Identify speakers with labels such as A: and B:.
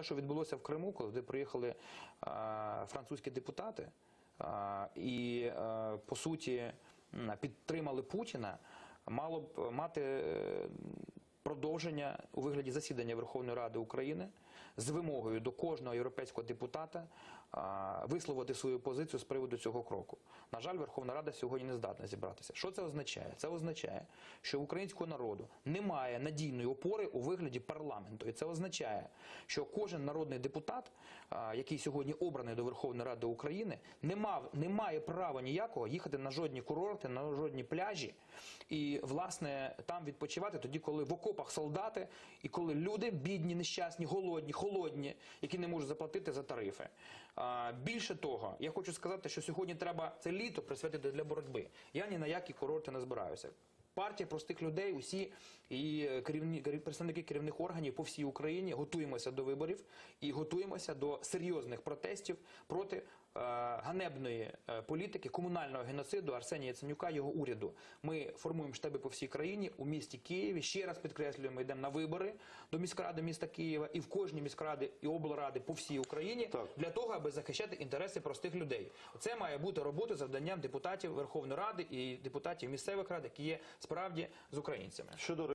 A: те, що відбулося в Криму, коли приїхали е, французькі депутати е, і е, по суті підтримали Путіна, мало б мати. Продовження у вигляді засідання Верховної Ради України з вимогою до кожного європейського депутата висловити свою позицію з приводу цього кроку. На жаль, Верховна Рада сьогодні не здатна зібратися. Що це означає? Це означає, що українського народу немає надійної опори у вигляді парламенту, і це означає, що кожен народний депутат, який сьогодні обраний до Верховної Ради України, не мав не має права ніякого їхати на жодні курорти, на жодні пляжі і власне там відпочивати тоді, коли в окопах солдати, і коли люди бідні, нещасні, голодні, холодні, які не можуть заплатити за тарифи. Більше того, я хочу сказати, що сьогодні треба це літо присвятити для боротьби. Я ні на які курорти не збираюся. Партія простих людей, усі і керівні керів- представники керівних органів по всій Україні готуємося до виборів і готуємося до серйозних протестів проти е, ганебної е, політики комунального геноциду Арсенія Яценюка, його уряду. Ми формуємо штаби по всій країні у місті Києві. Ще раз підкреслюємо, йдемо на вибори до міськради міста Києва і в кожній міськраді і облради по всій Україні
B: Так.
A: для того, аби захищати інтереси простих людей. Це має бути робота завданням депутатів Верховної Ради і депутатів місцевих рад, які є справді з українцями.
B: Щодо